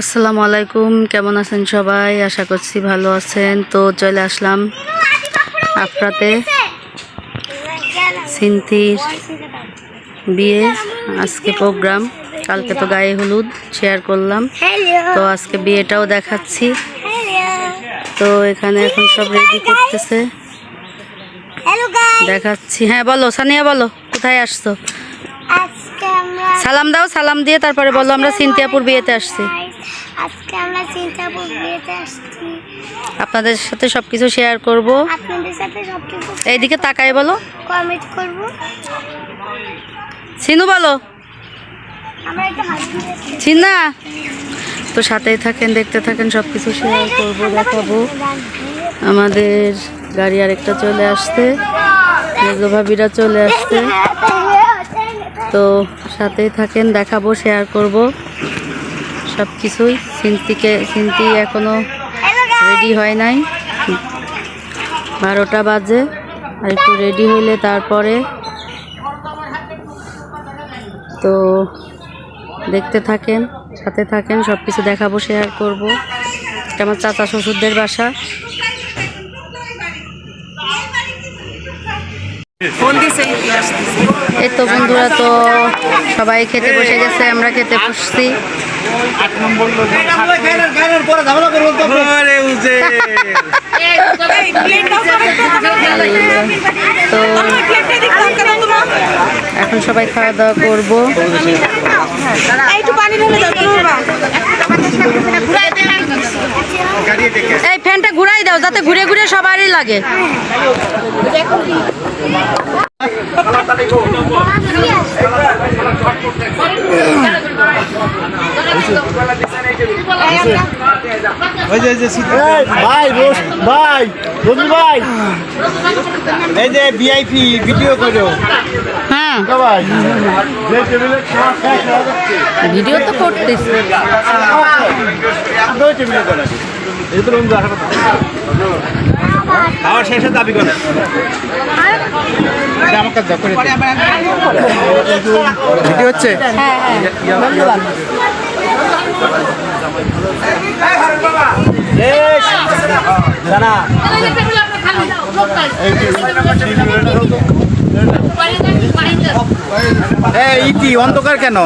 আসসালামু আলাইকুম কেমন আছেন সবাই? আশা করছি ভালো আছেন। তো চলে আসলাম আফরাতে। সিন্তির বিয়ে আজকে প্রোগ্রাম। কালকে তো গায়ে হলুদ শেয়ার করলাম। তো আজকে বিয়েটাও দেখাচ্ছি। তো এখানে এখন সব রেডি করতেছে। দেখাচ্ছি। হ্যাঁ বলো সানিয়া বলো কোথায় আসছো? সালাম দাও সালাম দিয়ে তারপরে বলো আমরা সিনতিয়াপুর বিয়েতে আসছি। আজকে আমরা চিন্তাপুর বিয়েতে আসছি। আপনাদের সাথে সব কিছু শেয়ার করব। আপনাদের সাথে সবকিছু এইদিকে তাকাই বলো। কমেন্ট করব। সিনু বলো। আমরা একটা হাত চিনা তো সাথেই থাকেন দেখতে থাকেন সব কিছু শেয়ার করব দেখাবো। আমাদের গাড়ি আরেকটা চলে আসছে। মেজো ভাবিরা চলে আসছে। তো সাথেই থাকেন দেখাবো শেয়ার করব। সব কিছুই। সিন্তিকে সিন্তি এখনও রেডি হয় নাই। বারোটা বাজে। আর একটু রেডি হইলে তারপরে তো দেখতে থাকেন সাথে থাকেন সব কিছু দেখাবো শেয়ার করব। এটা আমার চাচা শ্বশুরদের বাসা। এই তো বন্ধুরা তো সবাই খেতে বসে গেছে আমরা খেতে বসছি। তো এখন সবাই খাওয়া দাওয়া করব। এই ফ্যানটা ঘুরাই দাও যাতে ঘুরে ঘুরে সবারই লাগে। ভাই ভাই রবি ভাই। এই যে ভিআইপি ভিডিও করো। হ্যাঁ হয়ে ভিডিও তো করতেছি খাওয়া শেষে দাবি করে ভিডিও হচ্ছে এই ইতি অন্ধকার কেন?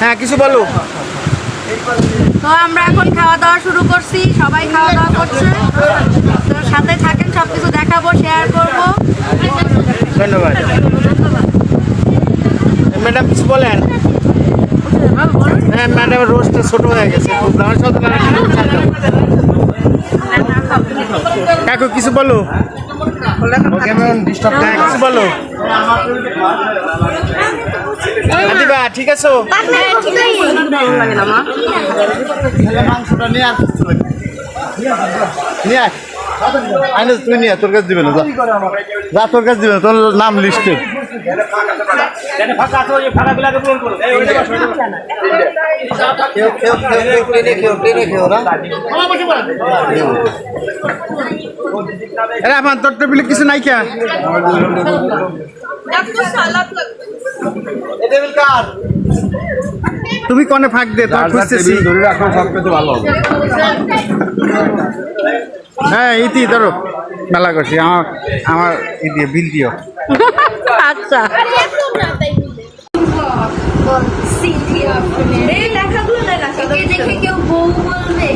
হ্যাঁ কিছু বলো। তো আমরা এখন খাওয়া দাওয়া শুরু করছি সবাই খাওয়া দাওয়া করছে। তো সাথে থাকেন সব কিছু দেখাবো শেয়ার করব। ধন্যবাদ। ম্যাডাম কিছু বলেন? হ্যাঁ ম্যাডাম রোজটা ছোট হয়ে গেছে। কাকু কিছু বলো? কিছু বলো। দিবা ঠিক আছো? মাংসটা নিয়ে আর নিয়ে আয়। আইনে তুই নিয়ে তোর কাছে দিবে না যা। তোর কাছে দিবে না, তোর নাম লিস্টে খেও, খেও, খেও, খেও, টেনে খেও, টেনে খেও, না? আরে আমার তোর টেবিলে কিছু নাই কে? তুমি কনে ফাঁক দে খুঁজতেছি। হ্যাঁ ইতি ধরো। মেলা করছি আমার আমার ই দিয়ে বিল দিও। আচ্ছা। দেখে কেউ বউ বলবে?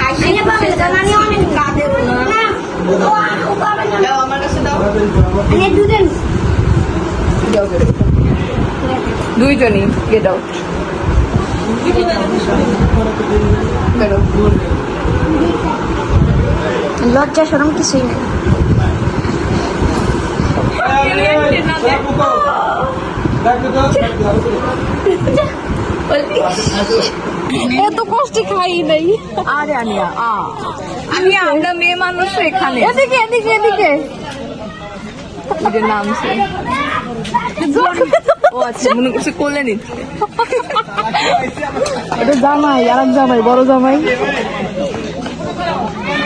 হাসিয়ে পাবে জানানি অনেক কাঁদে না। ও না। আমার কাছে দাও। দুজন। দুইজনই গেট আউট লজ্জা সরম কিছুই নেই। এত কষ্ট খাই নাই। আরে আনিয়া আ। আমি আমরা মেয়ে মানুষ এখানে। এদিকে এদিকে এদিকে। এদের নাম সে। ও আচ্ছা মনে করছে কোলে নিচ্ছে এটা জামাই আর জামাই বড় জামাই।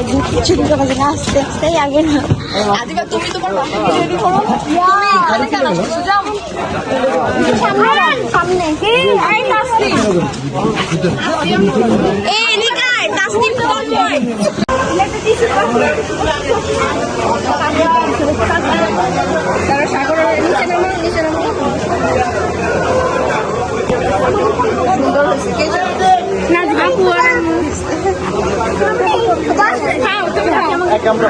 আস্তে আস্তে আগে না আজিবা তুমি করো সামনে এই তাসনিম এই করে নামো সুন্দর হয়েছে কে জানে? নাজমা কুয়ার খাও তুমি খাও এক আমরা ভাত আনো। এক আমরা ভাত ঝুলে কিরে তাকিয়া ঢুকা টেবিলে ঢুকা তারা টেবিলে ঢুকা কেউ তো কথা শুনে না জানতেছো তো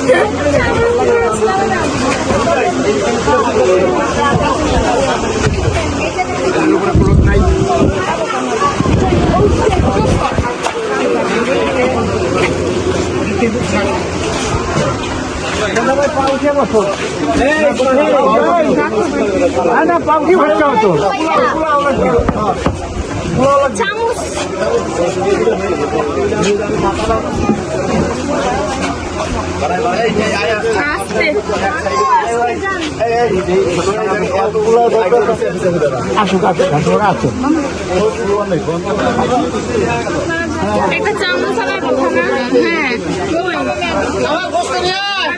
আসুক আসুক আসুক আসুক। একটা চামচ আনার কথা না হ্যাঁ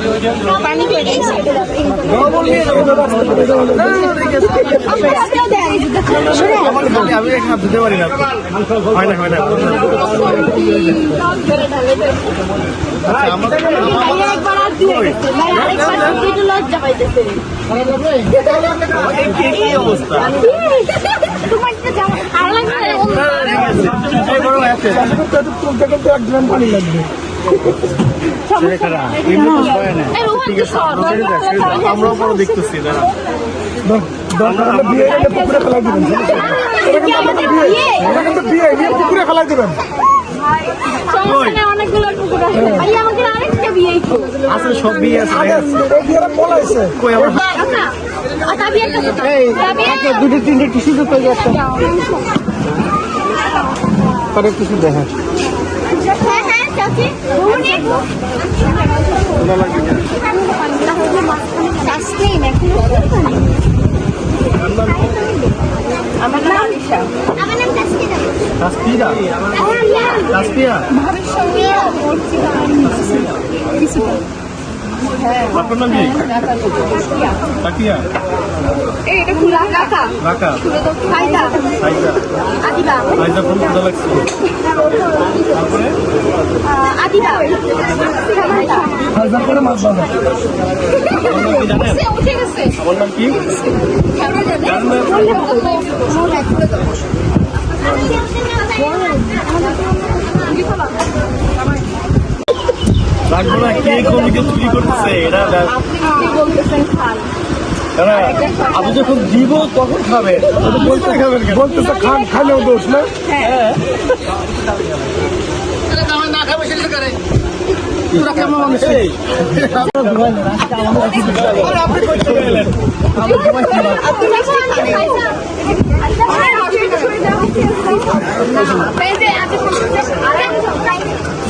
হ্যাঁ পানি আমি এখানে ধুতে পারি না হয় না হয় না আমাদের একবার আর দিয়ে গেছে ভাই আরেকবার দিতে লজ্জা পাইতেছে কি অবস্থা তোমার তো জামা লাগবে আছে আমরাও দেখতেছি দাঁড়া আছে আছে সব বিয়ে আছে কই দুটো, তিনটে টিসু তো পেয়ে যাচ্ছে পরে কিছু দেখা হ্যাঁ হ্যাঁ আমার নাম আলিশা। আমার নাম তাসকিনা তাসপিরা তাসপিয়া আপনার নাম কি তাকিয়া এটা খুলা কাকা রাকা ফাইদা আইজা আদিবা আইজা ফোন কোথা লাগছে তারপরে আদিবা আপনার নাম কি জানেন সে উঠে গেছে আমার নাম কি কেমন জানেন? রাখব না কে কোন দিকে চুরি করতেছে আপনি যখন দিব তখন খাবেন বলতে খাবেন বলতেছে খান খালেও দোষ না। চলে গেলেন আমরা ঘুমাইছি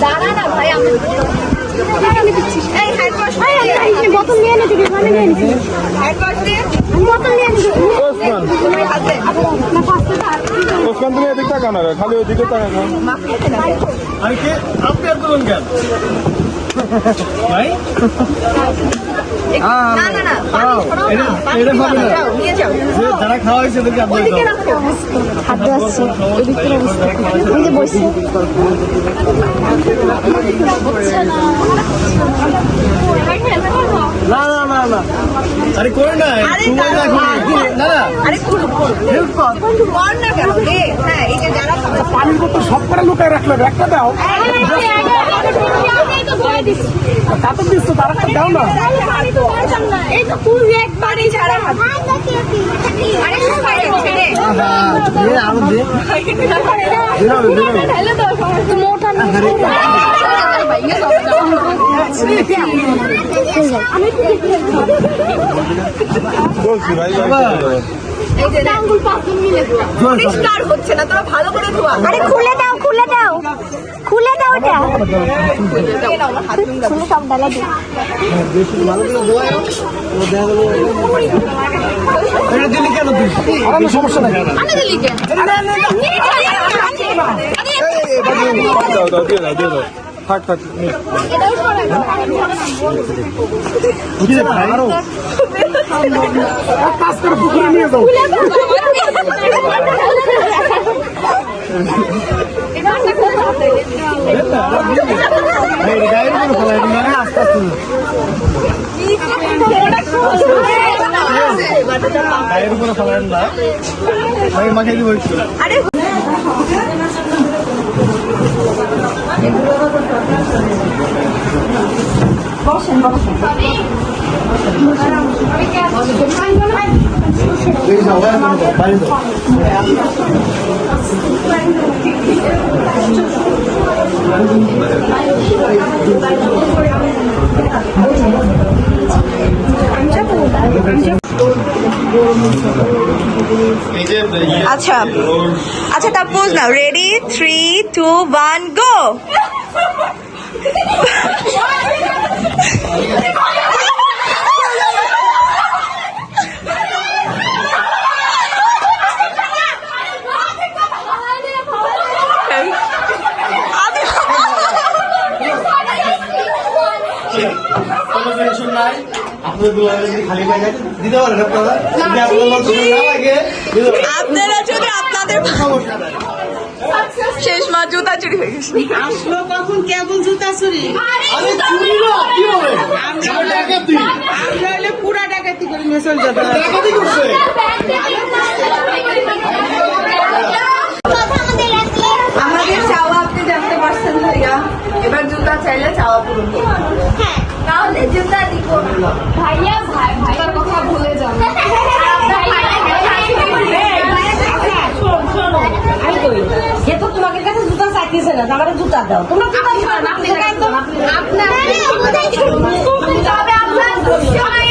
দাঁড়া না ভাই আমি বোতল নিয়ে নে দিবি মানে নিয়ে দিয়ে বোতল নিয়ে নিবি ওসমান ওসমান তুমি এদিক আমি কি আপনি আর করুন ভাই যারা খাওয়া হয়েছে আসছে অবস্থা যে বসে। না না না না। আরে করে না আরে হেল্প কর। কেন? হ্যাঁ এই যে যারা খাবে পানির সব করে লুকায় রাখলে একটা দাও। তো দিচ্ছ। তার একটা দাও না? এই তো ফুল একবারই ছেড়ে আরও দে। বলছি ভাই। পরিষ্কার হচ্ছে না তোরা ভালো করে ধোয়া আরে খুলে দাও খুলে দাও খুলে দাও এটা খুলে সব ডালা দিও এটা দিলি কেন তুই আরে সমস্যা নাই দাও দাও দিয়ে দাও দিয়ে দাও থাক থাক নে। কি রে ভাই আরও কাজ করে পুকুরে নিয়ে যাও গায়ের উপরে ফেলাই না আস্তে আস্তে গায়ের উপরে ফেলাই আচ্ছা। আচ্ছা তা পোজ নাও। Ready three two one go কোনো আপনাদের দুলাভাই যদি খালি পাই যায় দিতে পারেন আপনারা? যদি আপনার লজ্জা না লাগে আপনারা যদি আপনাদের সমস্যা নাই। শেষ মা জুতা চুরি হয়ে গেছে। আসলো কখন? কেবল জুতা চুরি। আরে চুরি না কি হবে? ডাকাতি। আমরা হলে পুরা ডাকাতি করে নিয়ে চলে যাব। ডাকাতি করছে। আমাদের চাওয়া আপনি জানতে পারছেন ভাইয়া। এবার জুতা চাইলে চাওয়া পূরণ করুন তাহলে জুতা দিব ভাইয়া ভাই ভাইয়ার কথা ভুলে যান যেহেতু তোমাদের কাছে জুতা চাইতেছে না আমার জুতা দাও তোমরা জুতা দিবা না আপনি আপনার তবে আপনার দুঃসময়ে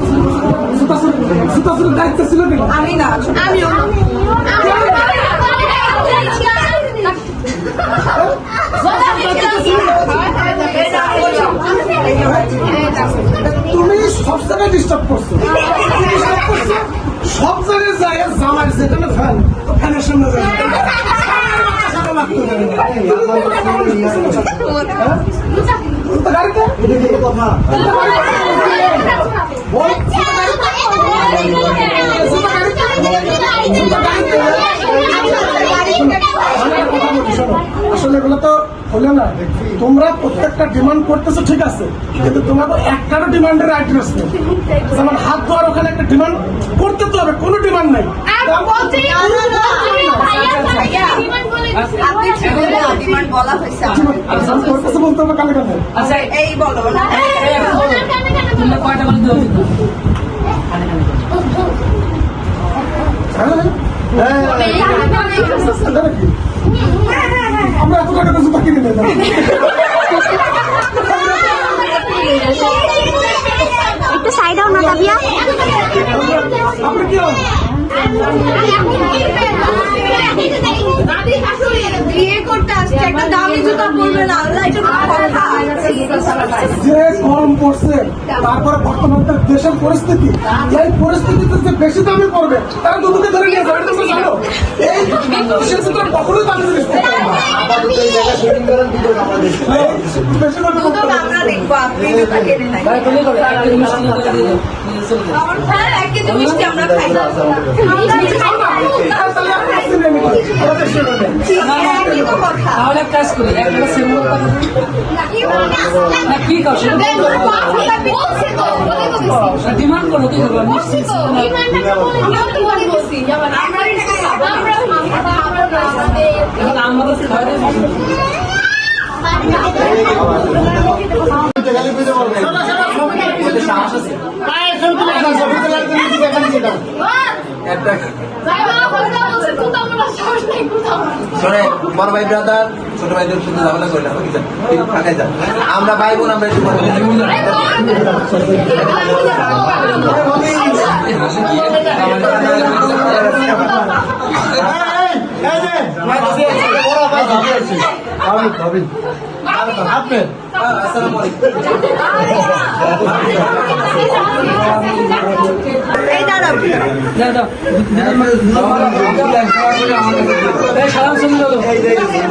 ছেড়ে চলে যেতে বলবে এটা না সে একা ওর দুইটা মিশে কি বলছো ও তো একা আরে আমার সাইড হোক আমি না আমিও তুমি সব জায়গায় ডিস্টার্ব করছ সব জায়গায় যায় জামার যেখানে ফ্যান ফ্যানের সামনে যায় গাড়িতে কথা বল অনেক কথা বলছি, শোনো। আসলে এগুলো তো হলো না তোমরা প্রত্যেকটা ডিমান্ড করতেছো ঠিক আছে কিন্তু তোমাদের একটারও ডিমান্ডের আইটেমস নেই যেমন হাত ধোয়ার ওখানে একটা ডিমান্ড করতে তো হবে কোনো ডিমান্ড নাই আপনি ঠিক করে আমরা এত জুতা কিনে নেই একটু সাইড না দাবিয়া আমরা কি যে গরম পড়ছে তারপরে বর্তমান দেশের পরিস্থিতি এই পরিস্থিতিতে যে বেশি দামে পড়বে তারা দুটোকে ধরে নিয়ে যাবে এটা তোমরা জানো। এই সে কখনোই দামি জিনিস বেশি দামে হ্যাঁ কেজি তাহলে এক কাজ করি এক গ্লাস সেমু না কি কর ডিমান্ড করো কি করব আমাদের বড় ভাই ব্রাদার ছোট ভাইদের শুধু ঝামেলা করে না বুঝছেন? যান আমরা ভাই বোন আমরা একটু আসসালামু আলাইকুম।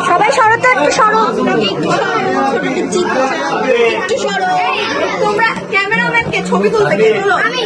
সবাই সরো তো একটু সরো একটু সরো তোমরা ক্যামেরাম্যানকে ছবি তুলতে আমি?